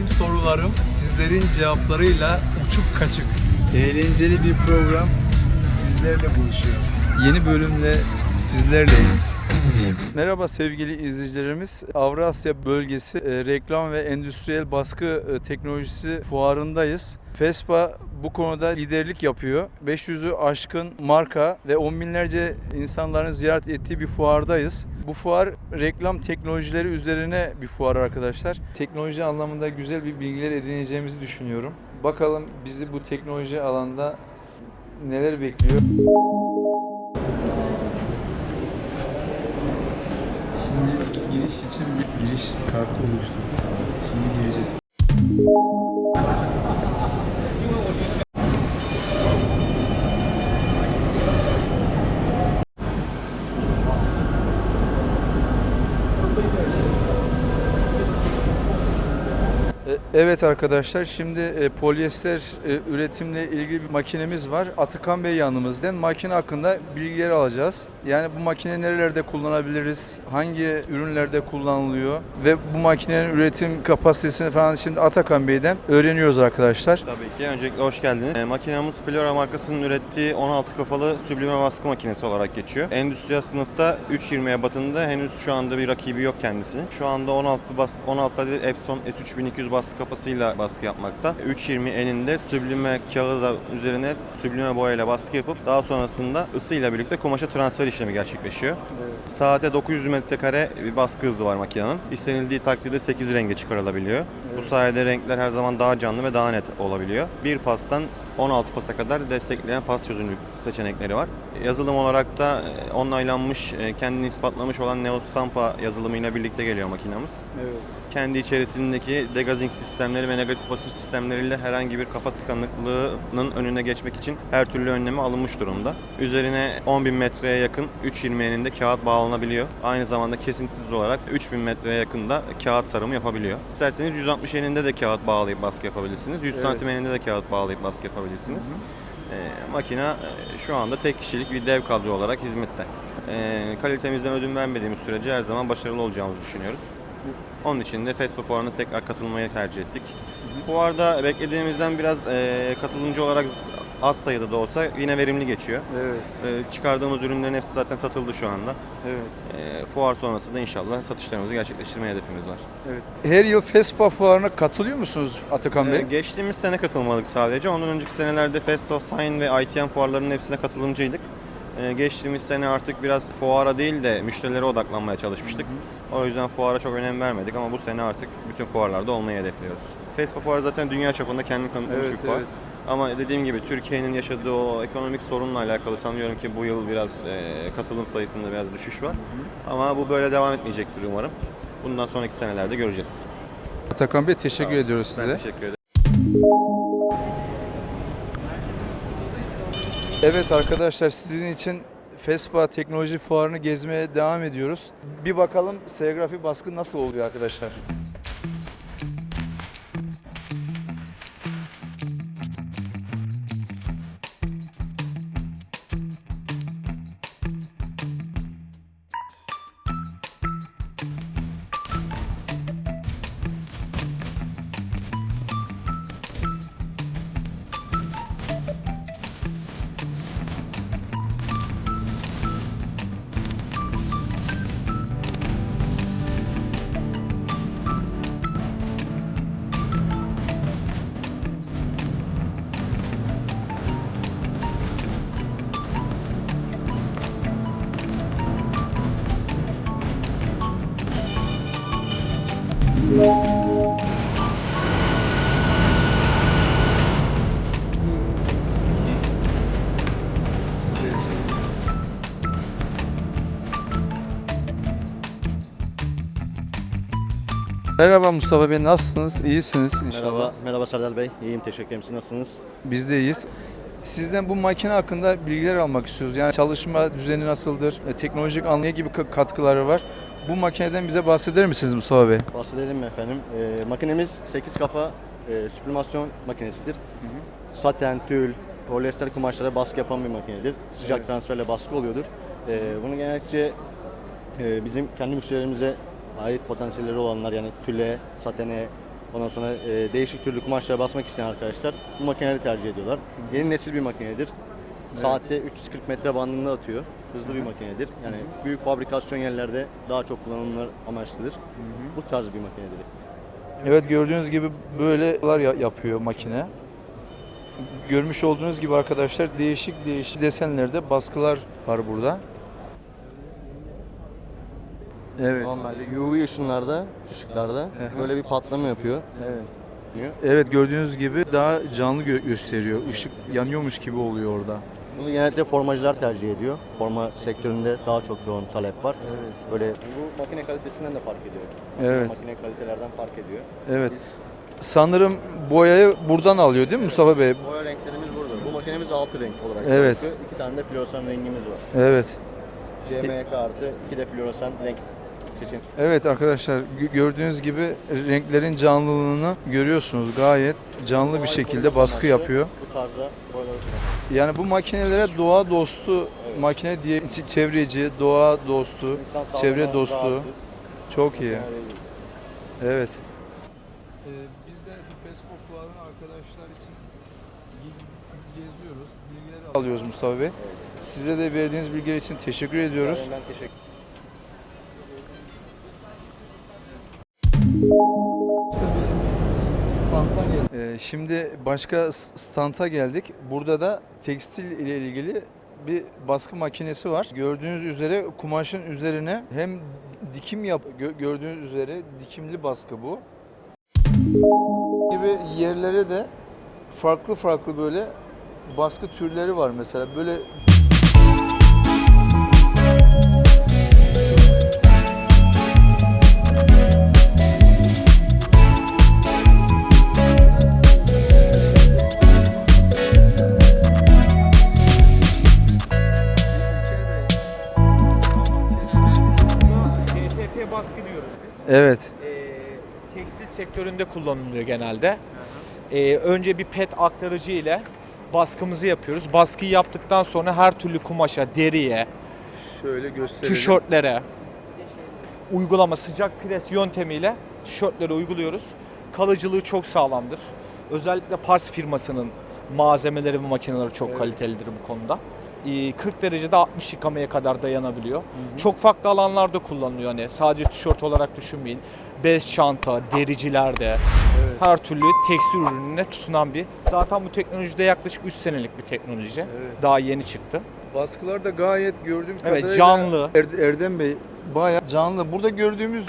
Benim sorularım sizlerin cevaplarıyla uçuk kaçık. Eğlenceli bir program sizlerle buluşuyor. Yeni bölümle sizlerleyiz. Merhaba sevgili izleyicilerimiz. Avrasya bölgesi e, reklam ve endüstriyel baskı e, teknolojisi fuarındayız. FESPA bu konuda liderlik yapıyor. 500'ü aşkın marka ve on binlerce insanların ziyaret ettiği bir fuardayız. Bu fuar reklam teknolojileri üzerine bir fuar arkadaşlar. Teknoloji anlamında güzel bir bilgiler edineceğimizi düşünüyorum. Bakalım bizi bu teknoloji alanda neler bekliyor. Giriş için bir giriş kartı oluşturduk. Şimdi gireceğiz. Evet arkadaşlar şimdi e, polyester e, üretimle ilgili bir makinemiz var. Atakan Bey yanımızdan. Makine hakkında bilgileri alacağız. Yani bu makine nerelerde kullanabiliriz? Hangi ürünlerde kullanılıyor? Ve bu makinenin üretim kapasitesini falan şimdi Atakan Bey'den öğreniyoruz arkadaşlar. Tabii ki. Öncelikle hoş geldiniz. E, makinamız Flora markasının ürettiği 16 kafalı süblime baskı makinesi olarak geçiyor. Endüstriyel sınıfta 3.20'ye batında henüz şu anda bir rakibi yok kendisinin. Şu anda 16 bas 16 adet Epson S3200 baskı kafasıyla baskı yapmakta. 3.20 eninde süblime kağıdı da üzerine süblime boyayla baskı yapıp daha sonrasında ısıyla birlikte kumaşa transfer işlemi gerçekleşiyor. Saate 900 metrekare bir baskı hızı var makinenin. İstenildiği takdirde 8 renge çıkarılabiliyor. Bu sayede renkler her zaman daha canlı ve daha net olabiliyor. Bir pastan 16 pasa kadar destekleyen pas çözünürlük seçenekleri var. Yazılım olarak da e, onaylanmış, e, kendini ispatlamış olan Neostampa yazılımıyla birlikte geliyor makinamız. Evet. Kendi içerisindeki degazing sistemleri ve negatif basınç sistemleriyle herhangi bir kafa tıkanıklığının önüne geçmek için her türlü önlemi alınmış durumda. Üzerine 10.000 metreye yakın 3.20 eninde kağıt bağlanabiliyor. Aynı zamanda kesintisiz olarak 3.000 metreye yakında kağıt sarımı yapabiliyor. İsterseniz 160 eninde de kağıt bağlayıp baskı yapabilirsiniz. 100 Evet. santim eninde de kağıt bağlayıp baskı yapabilirsiniz. Ee, makine e, şu anda tek kişilik bir dev kadro olarak hizmette. Ee, kalitemizden ödün vermediğimiz sürece her zaman başarılı olacağımızı düşünüyoruz. Onun için de FESPA fuarına tekrar katılmayı tercih ettik. Fuarda beklediğimizden biraz e, katılımcı olarak az sayıda da olsa yine verimli geçiyor. Evet. E, çıkardığımız ürünlerin hepsi zaten satıldı şu anda. Evet. E, fuar sonrası da inşallah satışlarımızı gerçekleştirme hedefimiz var. Evet. Her yıl FESPA fuarına katılıyor musunuz Atakan Bey? Ee, geçtiğimiz sene katılmadık sadece. Ondan önceki senelerde Fest of Sign ve ITM fuarlarının hepsine katılımcıydık. Ee, geçtiğimiz sene artık biraz fuara değil de müşterilere odaklanmaya çalışmıştık. O yüzden fuara çok önem vermedik ama bu sene artık bütün fuarlarda olmayı hedefliyoruz. FESPA fuarı zaten dünya çapında kendini kanıtlamış Evet, bir fuar. evet. Ama dediğim gibi Türkiye'nin yaşadığı o ekonomik sorunla alakalı sanıyorum ki bu yıl biraz e, katılım sayısında biraz düşüş var. Ama bu böyle devam etmeyecektir umarım. Bundan sonraki senelerde göreceğiz. Atakan Bey teşekkür ediyoruz Ben size. teşekkür ederim. Evet arkadaşlar sizin için FESPA Teknoloji Fuarı'nı gezmeye devam ediyoruz. Bir bakalım serigrafi baskı nasıl oluyor arkadaşlar. Merhaba Mustafa Bey nasılsınız? İyisiniz inşallah. Merhaba, merhaba Serdar Bey. İyiyim, teşekkür ederim. Siz nasılsınız? Biz de iyiyiz. Sizden bu makine hakkında bilgiler almak istiyoruz. Yani çalışma düzeni nasıldır? E, teknolojik anlamda gibi ka- katkıları var. Bu makineden bize bahseder misiniz Mustafa Bey? Bahsedelim efendim? Ee, makinemiz 8 kafa e, süblimasyon makinesidir. Saten, tül, polyester kumaşlara baskı yapan bir makinedir. Sıcak Evet. transferle baskı oluyordur. Ee, bunu genellikle e, bizim kendi müşterilerimize ait potansiyelleri olanlar yani tüle, satene, Ondan sonra e, değişik türlü kumaşlara basmak isteyen arkadaşlar bu makineleri tercih ediyorlar. Yeni nesil bir makinedir. Saatte 340 metre bandında atıyor. Hızlı bir makinedir. Yani büyük fabrikasyon yerlerde daha çok kullanımlar amaçlıdır. Bu tarz bir makinedir. Evet gördüğünüz gibi böyleler ya- yapıyor makine. Görmüş olduğunuz gibi arkadaşlar değişik değişik desenlerde baskılar var burada. Evet. Normalde UV ışınlarda, ışıklarda böyle bir patlama yapıyor. Evet. Evet gördüğünüz gibi daha canlı gö- gösteriyor. Işık yanıyormuş gibi oluyor orada. Bunu genellikle formacılar tercih ediyor. Forma sektöründe daha çok yoğun talep var. Böyle bu makine kalitesinden de fark ediyor. Evet. Makine kalitelerden fark ediyor. Evet. Sanırım boyayı buradan alıyor değil mi Mustafa Bey? boya renklerimiz burada. Bu makinemiz altı renk olarak Evet. çalışıyor. İki tane de floresan rengimiz var. Evet. CMYK artı iki de floresan renk seçim. Evet arkadaşlar gö- gördüğünüz gibi renklerin canlılığını görüyorsunuz. Gayet canlı bir şekilde baskı yapıyor. Bu tarzda. Yani bu makinelere doğa dostu makine diye çevreci, doğa dostu, İnsan sağlığına çevre dostu. rahatsız. Çok iyi. Evet. biz de Facebook kullanan arkadaşlar için geziyoruz, bilgiler alıyoruz Mustafa Bey. Size de verdiğiniz bilgiler için teşekkür ediyoruz. Ben teşekkür Ee, şimdi başka s- standa geldik. Burada da tekstil ile ilgili bir baskı makinesi var. Gördüğünüz üzere kumaşın üzerine hem dikim yap gö- gördüğünüz üzere dikimli baskı bu. gibi yerlere de farklı farklı böyle baskı türleri var mesela. Böyle evet. Ee, tekstil sektöründe kullanılıyor genelde. Ee, önce bir pet aktarıcı ile baskımızı yapıyoruz. Baskıyı yaptıktan sonra her türlü kumaşa, deriye, Şöyle gösterelim. tişörtlere uygulama sıcak pres yöntemiyle tişörtlere uyguluyoruz. Kalıcılığı çok sağlamdır. Özellikle Pars firmasının malzemeleri ve makineleri çok Evet. kalitelidir bu konuda. Ee, 40 derecede 60 yıkamaya kadar dayanabiliyor. Çok farklı alanlarda kullanılıyor. Hani sadece tişört olarak düşünmeyin. Bez çanta, dericilerde, Evet. her türlü tekstil ürününe tutunan bir. Zaten bu teknolojide yaklaşık 3 senelik bir teknoloji. Evet. Daha yeni çıktı. Baskılar da gayet gördüğüm Evet, kadarıyla canlı. Er- Erdem Bey bayağı canlı. Burada gördüğümüz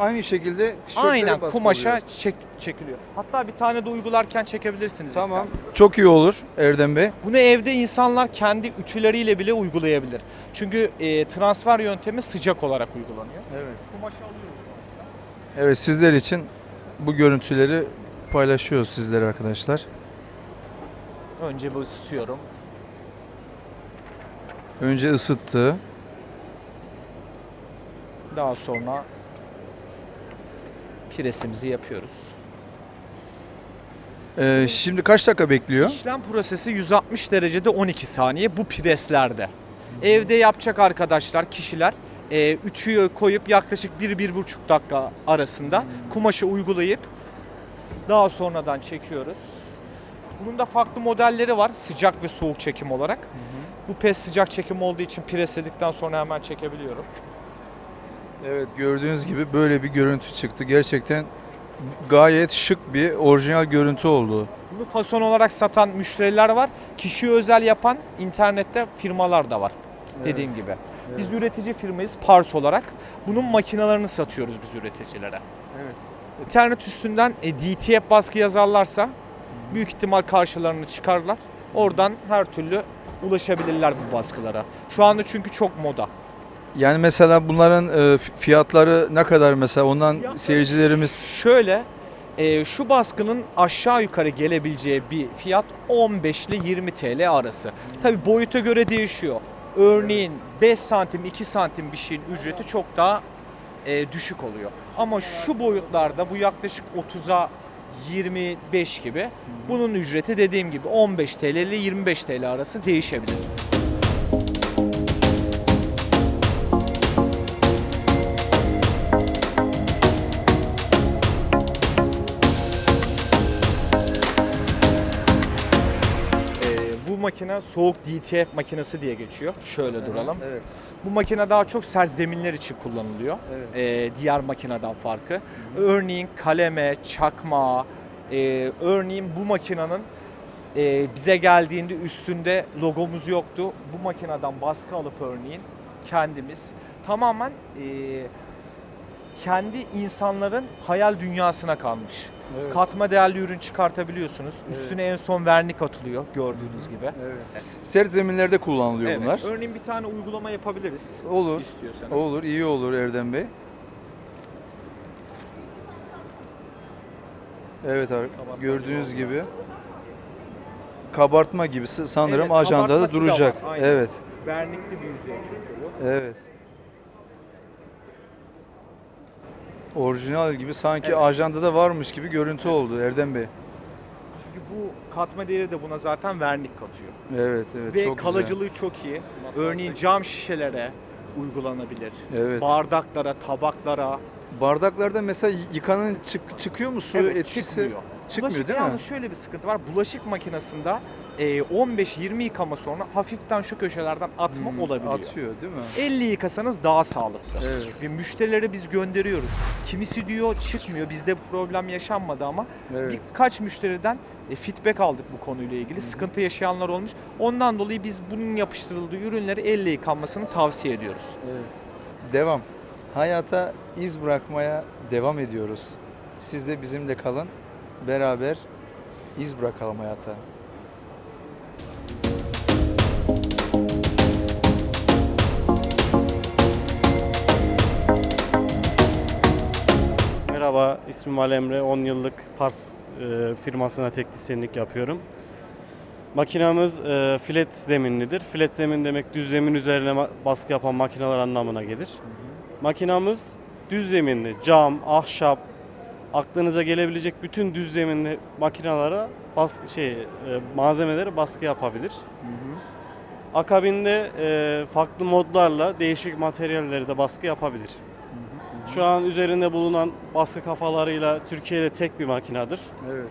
aynı şekilde tişörtlere Aynen kumaşa çek, çekiliyor. Hatta bir tane de uygularken çekebilirsiniz. Tamam. ister. Çok iyi olur Erdem Bey. Bunu evde insanlar kendi ütüleriyle bile uygulayabilir. Çünkü e, transfer yöntemi sıcak olarak uygulanıyor. Evet. Kumaşı alıyoruz. Evet sizler için bu görüntüleri paylaşıyoruz sizlere arkadaşlar. Önce bu ısıtıyorum. Önce ısıttı. Daha sonra presimizi yapıyoruz. Ee, şimdi kaç dakika bekliyor? İşlem prosesi 160 derecede 12 saniye bu preslerde. Evde yapacak arkadaşlar, kişiler e, ütüyü koyup yaklaşık 1-1,5 dakika arasında kumaşı uygulayıp daha sonradan çekiyoruz. Bunun da farklı modelleri var sıcak ve soğuk çekim olarak. Bu pes sıcak çekim olduğu için presledikten sonra hemen çekebiliyorum. Evet gördüğünüz gibi böyle bir görüntü çıktı. Gerçekten gayet şık bir orijinal görüntü oldu. Bunu fason olarak satan müşteriler var. Kişiye özel yapan internette firmalar da var. Dediğim gibi. Biz üretici firmayız Pars olarak. Bunun makinalarını satıyoruz biz üreticilere. Evet. İnternet üstünden e, DTF baskı yazarlarsa büyük ihtimal karşılarını çıkarlar. Oradan her türlü ulaşabilirler bu baskılara. Şu anda çünkü çok moda. Yani mesela bunların e, fiyatları ne kadar mesela ondan Fiyatları- seyircilerimiz Şöyle e, şu baskının aşağı yukarı gelebileceği bir fiyat 15 ile 20 TL arası. Tabi boyuta göre değişiyor. Örneğin 5 santim 2 santim bir şeyin ücreti çok daha e, düşük oluyor. Ama şu boyutlarda bu yaklaşık 30'a 25 gibi. Bunun ücreti dediğim gibi 15 TL ile 25 TL arası değişebilir. Makine soğuk DTF makinesi diye geçiyor. Şöyle duralım. Evet. Bu makine daha çok sert zeminler için kullanılıyor. Evet. Ee, diğer makineden farkı. Örneğin kaleme, çakma, e, örneğin bu makinenin e, bize geldiğinde üstünde logomuz yoktu. Bu makineden baskı alıp örneğin kendimiz tamamen e, kendi insanların hayal dünyasına kalmış. Evet. Katma değerli ürün çıkartabiliyorsunuz. Evet. Üstüne en son vernik atılıyor gördüğünüz gibi. Evet. Sert zeminlerde kullanılıyor Evet, bunlar. Örneğin bir tane uygulama yapabiliriz. Olur. istiyorsanız. Olur, iyi olur Erdem Bey. Evet abi, Kabartma gördüğünüz gibi gibi kabartma gibi sanırım Evet, ajanda da kabartması da duracak. Evet, Vernikli bir yüzey çünkü bu. evet. Orijinal gibi sanki Evet. ajandada varmış gibi görüntü oldu Erdem Bey. Çünkü bu katma değeri de buna zaten vernik katıyor. Evet, evet Ve çok kalıcılığı çok iyi. Örneğin cam şişelere uygulanabilir. güzel. Evet. Bardaklara, tabaklara. Bardaklarda mesela yıkanın çık, çıkıyor mu suyu Evet, etkisi? çıkmıyor. Çıkmıyor Bulaşık değil mi? yalnız şöyle bir sıkıntı var. Bulaşık makinesinde e, 15-20 yıkama sonra hafiften şu köşelerden atma Hmm, olabiliyor. Atıyor değil mi? 50 yıkasanız daha sağlıklı. Evet. Ve müşterilere biz gönderiyoruz. Kimisi diyor çıkmıyor. Bizde bu problem yaşanmadı ama Evet. birkaç müşteriden e, feedback aldık bu konuyla ilgili. Sıkıntı yaşayanlar olmuş. Ondan dolayı biz bunun yapıştırıldığı ürünleri elle yıkanmasını tavsiye ediyoruz. Evet. Devam. Hayata iz bırakmaya devam ediyoruz. Siz de bizimle kalın. Beraber iz bırakalım hayata. Merhaba, ismim Ali Emre. 10 yıllık Pars e, firmasına teknisyenlik yapıyorum. Makinamız e, flat zeminlidir. Flat zemin demek düz zemin üzerine baskı yapan makineler anlamına gelir. Makinamız düz zeminli, cam, ahşap, aklınıza gelebilecek bütün düz zeminli makinalara bas şey e, malzemeleri baskı yapabilir. Akabinde e, farklı modlarla değişik materyalleri de baskı yapabilir. Şu an üzerinde bulunan baskı kafalarıyla Türkiye'de tek bir makinedir Evet.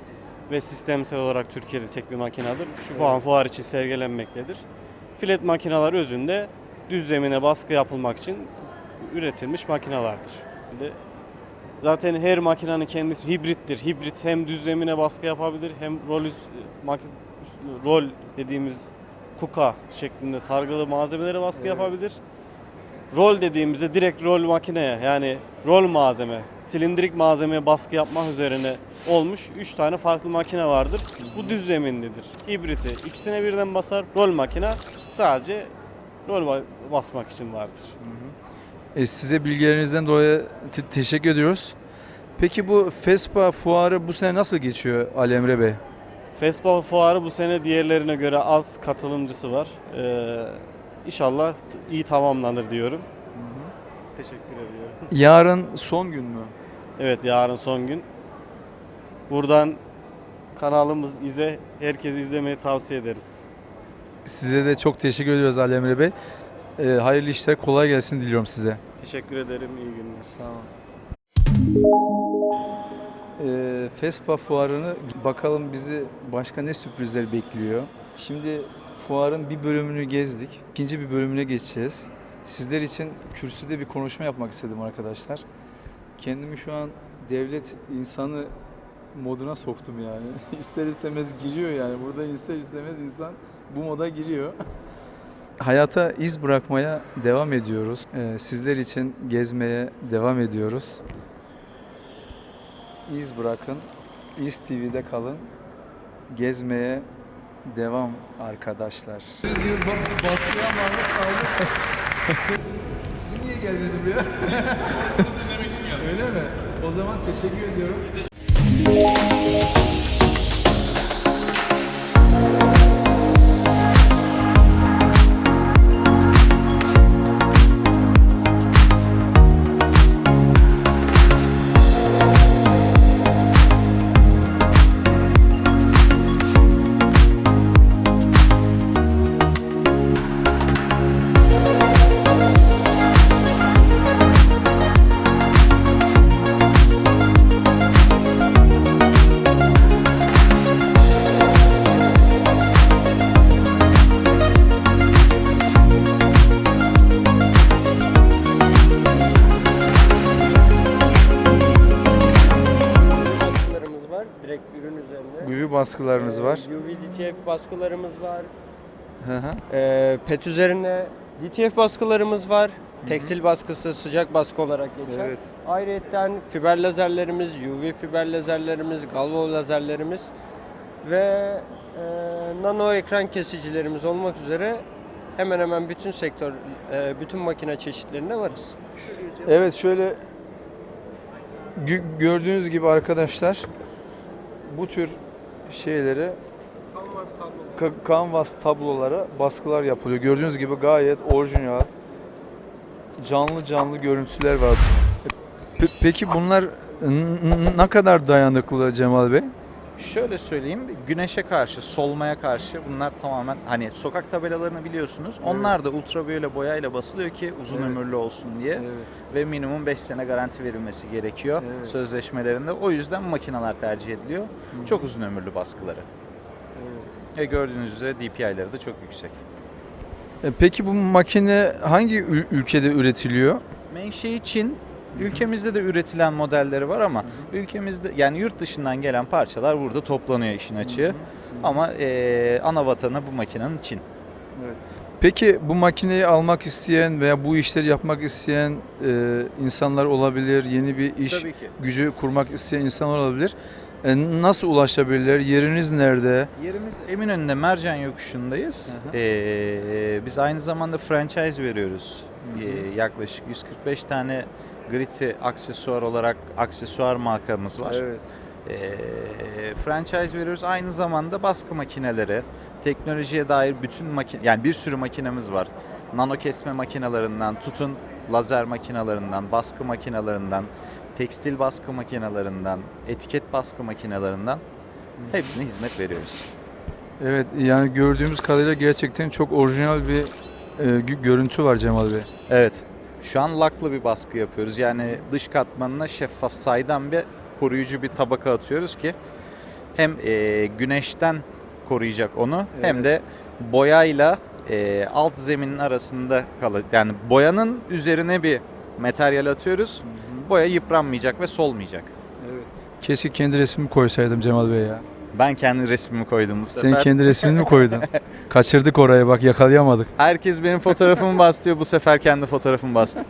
ve sistemsel olarak Türkiye'de tek bir makinedir. Şu an fuar için sergilenmektedir. Filet makineler özünde düz zemine baskı yapılmak için üretilmiş makinelerdir. Şimdi Zaten her makinenin kendisi hibrittir. Hibrit hem düz zemine baskı yapabilir hem rol, üst- maki- rol dediğimiz kuka şeklinde sargılı malzemelere baskı Evet. yapabilir. Rol dediğimizde direkt rol makineye yani rol malzeme, silindirik malzemeye baskı yapmak üzerine olmuş 3 tane farklı makine vardır. Bu düz zeminlidir. Hibriti ikisine birden basar. Rol makine sadece rol ba- basmak için vardır. E, size bilgilerinizden dolayı te- teşekkür ediyoruz. Peki bu FESPA fuarı bu sene nasıl geçiyor Ali Emre Bey? Fespa fuarı bu sene diğerlerine göre az katılımcısı var. Ee, inşallah iyi tamamlanır diyorum. Teşekkür ediyorum. Yarın son gün mü? Evet yarın son gün. Buradan kanalımız ize herkes izlemeyi tavsiye ederiz. Size de çok teşekkür ediyoruz Ali Emre Bey. E, hayırlı işler, kolay gelsin diliyorum size. Teşekkür ederim. iyi günler. Sağ olun. Ee, FESPA fuarını bakalım bizi başka ne sürprizler bekliyor. Şimdi fuarın bir bölümünü gezdik. İkinci bir bölümüne geçeceğiz. Sizler için kürsüde bir konuşma yapmak istedim arkadaşlar. Kendimi şu an devlet insanı moduna soktum yani. ister istemez giriyor yani. Burada ister istemez insan bu moda giriyor. Hayata iz bırakmaya devam ediyoruz. Ee, sizler için gezmeye devam ediyoruz. İz bırakın. İz TV'de kalın. Gezmeye devam arkadaşlar. Baskıya maruz kaldık. Siz niye geldiniz buraya? Öyle mi? O zaman teşekkür ediyorum. Baskılarınız var. UV DTF baskılarımız var. Hı hı. Ee, PET üzerine DTF baskılarımız var. Tekstil baskısı sıcak baskı olarak geçer. Evet. Ayrıyeten fiber lazerlerimiz, UV fiber lazerlerimiz, galvo lazerlerimiz ve e, nano ekran kesicilerimiz olmak üzere hemen hemen bütün sektör, e, bütün makine çeşitlerinde varız. Evet şöyle gö- gördüğünüz gibi arkadaşlar bu tür şeyleri ka- kanvas tablolara baskılar yapılıyor. Gördüğünüz gibi gayet orijinal canlı canlı görüntüler var. Pe- peki bunlar ne kadar dayanıklı Cemal Bey? Şöyle söyleyeyim, güneşe karşı, solmaya karşı bunlar tamamen hani sokak tabelalarını biliyorsunuz. Onlar da ultraviyole boyayla basılıyor ki uzun Evet. ömürlü olsun diye ve minimum 5 sene garanti verilmesi gerekiyor Evet. sözleşmelerinde. O yüzden makineler tercih ediliyor. Çok uzun ömürlü baskıları. Ve gördüğünüz üzere DPI'leri de çok yüksek. E, Peki bu makine hangi ül- ülkede üretiliyor? Menşei Çin. Ülkemizde de üretilen modelleri var ama ülkemizde yani yurt dışından gelen parçalar burada toplanıyor işin açığı. Ama eee, ana vatanı bu makinenin Çin. Peki bu makineyi almak isteyen veya bu işleri yapmak isteyen e, insanlar olabilir, yeni bir iş Tabii ki. gücü kurmak isteyen insanlar olabilir. E, nasıl ulaşabilirler? Yeriniz nerede? Yerimiz Eminönü'nde Mercan Yokuşu'ndayız. Ee, biz aynı zamanda franchise veriyoruz. Ee, yaklaşık 145 tane Gritty aksesuar olarak aksesuar markamız var. Evet. Ee, franchise veriyoruz. Aynı zamanda baskı makineleri, teknolojiye dair bütün makine yani bir sürü makinemiz var. Nano kesme makinelerinden tutun lazer makinelerinden, baskı makinelerinden, tekstil baskı makinelerinden, etiket baskı makinelerinden hepsine hizmet veriyoruz. Evet yani gördüğümüz kadarıyla gerçekten çok orijinal bir e, gö- görüntü var Cemal Bey. Evet. Şu an laklı bir baskı yapıyoruz. Yani dış katmanına şeffaf saydam bir koruyucu bir tabaka atıyoruz ki hem e, güneşten koruyacak onu hem de boyayla e, alt zeminin arasında kalır. Yani boyanın üzerine bir materyal atıyoruz. Boya yıpranmayacak ve solmayacak. Keşke kendi resmimi koysaydım Cemal Bey ya. Ben kendi resmimi koydum bu Sen sefer. kendi resmini mi koydun? Kaçırdık orayı bak yakalayamadık. Herkes benim fotoğrafımı bastıyor. Bu sefer kendi fotoğrafımı bastım.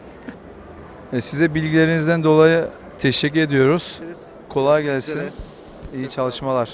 E, size bilgilerinizden dolayı teşekkür ediyoruz. Kolay gelsin. İyi çalışmalar.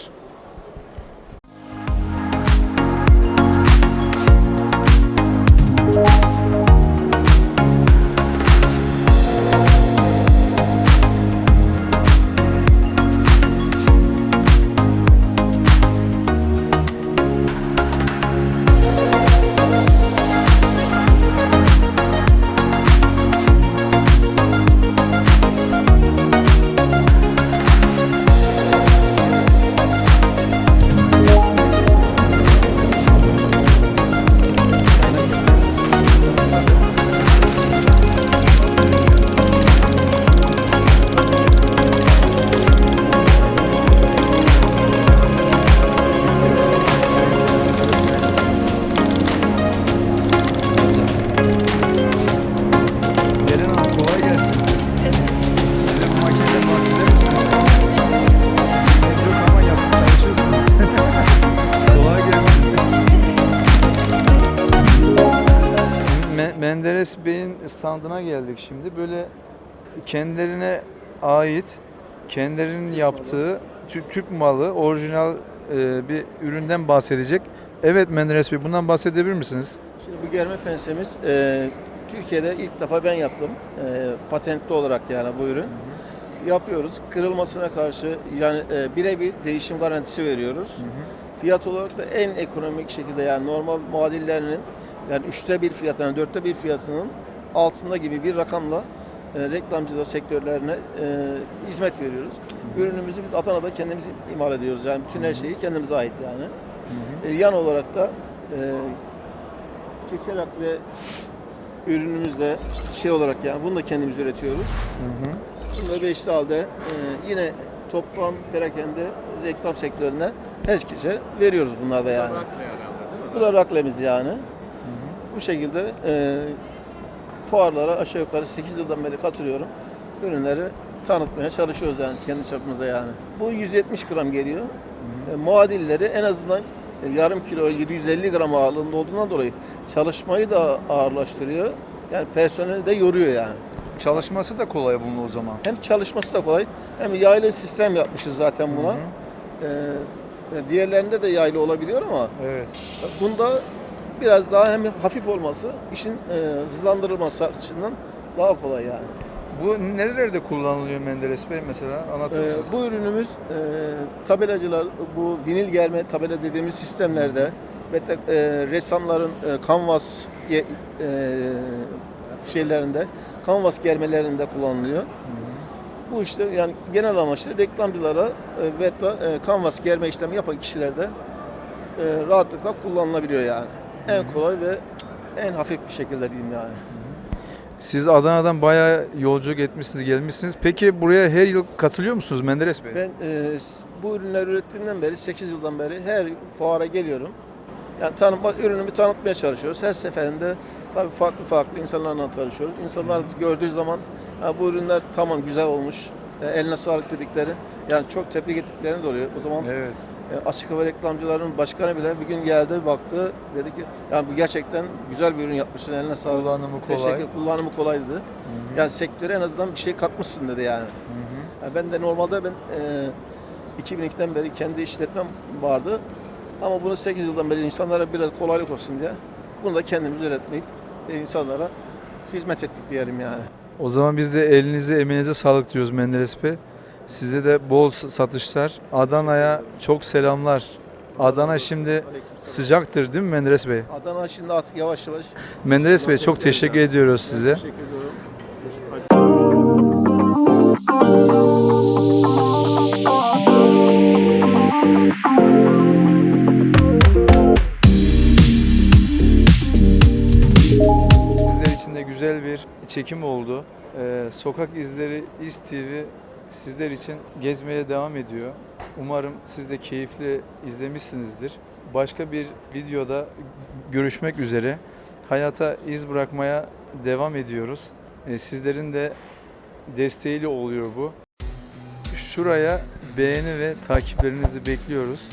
Standına geldik şimdi. Böyle kendilerine ait, kendilerinin yaptığı Türk, Türk malı, orijinal e, bir üründen bahsedecek. Evet Menderes Bey bundan bahsedebilir misiniz? Şimdi bu germe pensemiz e, Türkiye'de ilk defa ben yaptım. E, patentli olarak yani bu ürün. Yapıyoruz. Kırılmasına karşı yani e, birebir değişim garantisi veriyoruz. Fiyat olarak da en ekonomik şekilde yani normal muadillerinin yani üçte bir fiyatına, dörtte bir fiyatının altında gibi bir rakamla e, reklamcılık sektörlerine e, hizmet veriyoruz. Ürünümüzü biz Adana'da kendimiz imal ediyoruz. Yani bütün her şeyi kendimize ait yani. E, yan olarak da e, Keçel akle ürünümüz de şey olarak yani bunu da kendimiz üretiyoruz. Bunu da beşli halde e, yine toplam perakende reklam sektörüne herkese veriyoruz bunlar da yani. Bu da raklemiz yani. Bu şekilde e, fuarlara aşağı yukarı 8 yıldan beri katılıyorum. Ürünleri tanıtmaya çalışıyoruz yani kendi çapımıza yani. Bu 170 gram geliyor. E, muadilleri en azından e, yarım kilo 750 gram ağırlığında olduğundan dolayı çalışmayı da ağırlaştırıyor. Yani personeli de yoruyor yani. Çalışması da kolay bunun o zaman. Hem çalışması da kolay hem yaylı sistem yapmışız zaten buna. E, diğerlerinde de yaylı olabiliyor ama Evet. bunda biraz daha hem hafif olması işin e, hızlandırılması açısından daha kolay yani. Bu nerelerde kullanılıyor Menderes Bey mesela? Anlatır Ee, mısınız? bu ürünümüz e, tabelacılar bu vinil germe tabela dediğimiz sistemlerde ve de, e, ressamların e, kanvas e, şeylerinde kanvas germelerinde kullanılıyor. Bu işte yani genel amaçlı reklamcılara e, ve da e, kanvas germe işlemi yapan kişilerde e, rahatlıkla kullanılabiliyor yani. En kolay ve en hafif bir şekilde diyeyim yani. Siz Adana'dan bayağı yolculuk etmişsiniz, gelmişsiniz. Peki buraya her yıl katılıyor musunuz Menderes Bey? Ben e, bu ürünler ürettiğimden beri 8 yıldan beri her fuara geliyorum. Yani tanıtma, ürünümü tanıtmaya çalışıyoruz. Her seferinde tabii farklı farklı insanlarla tanışıyoruz. İnsanlar gördüğü zaman bu ürünler tamam güzel olmuş, e, eline sağlık dedikleri yani çok tebrik ettiklerini de oluyor. O zaman Evet. E, açık hava reklamcılarının başkanı bile bir gün geldi baktı dedi ki yani bu gerçekten güzel bir ürün yapmışsın eline sağlık. Kullanımı kolay. Teşekkür, kullanımı kolay dedi. Yani sektöre en azından bir şey katmışsın dedi yani. Ya ben de normalde ben e, 2002'den beri kendi işletmem vardı. Ama bunu 8 yıldan beri insanlara biraz kolaylık olsun diye bunu da kendimiz üretmeyip e, insanlara hizmet ettik diyelim yani. O zaman biz de elinize, emeğinize sağlık diyoruz Menderes Bey. Size de bol satışlar. Adana'ya çok selamlar. Adana şimdi sıcaktır değil mi Menderes Bey? Adana şimdi artık yavaş yavaş. Menderes Bey çok teşekkür ediyoruz size. Teşekkür ediyorum. Sizler için de güzel bir çekim oldu. Ee, Sokak İzleri İz TV sizler için gezmeye devam ediyor. Umarım siz de keyifli izlemişsinizdir. Başka bir videoda görüşmek üzere. Hayata iz bırakmaya devam ediyoruz. Ee, sizlerin de desteğiyle oluyor bu. Şuraya beğeni ve takiplerinizi bekliyoruz.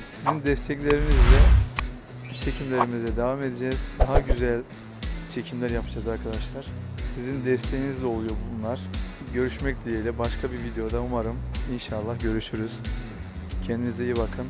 Sizin desteklerinizle çekimlerimize devam edeceğiz. Daha güzel çekimler yapacağız arkadaşlar. Sizin desteğinizle oluyor bunlar. Görüşmek dileğiyle başka bir videoda umarım inşallah görüşürüz. Kendinize iyi bakın.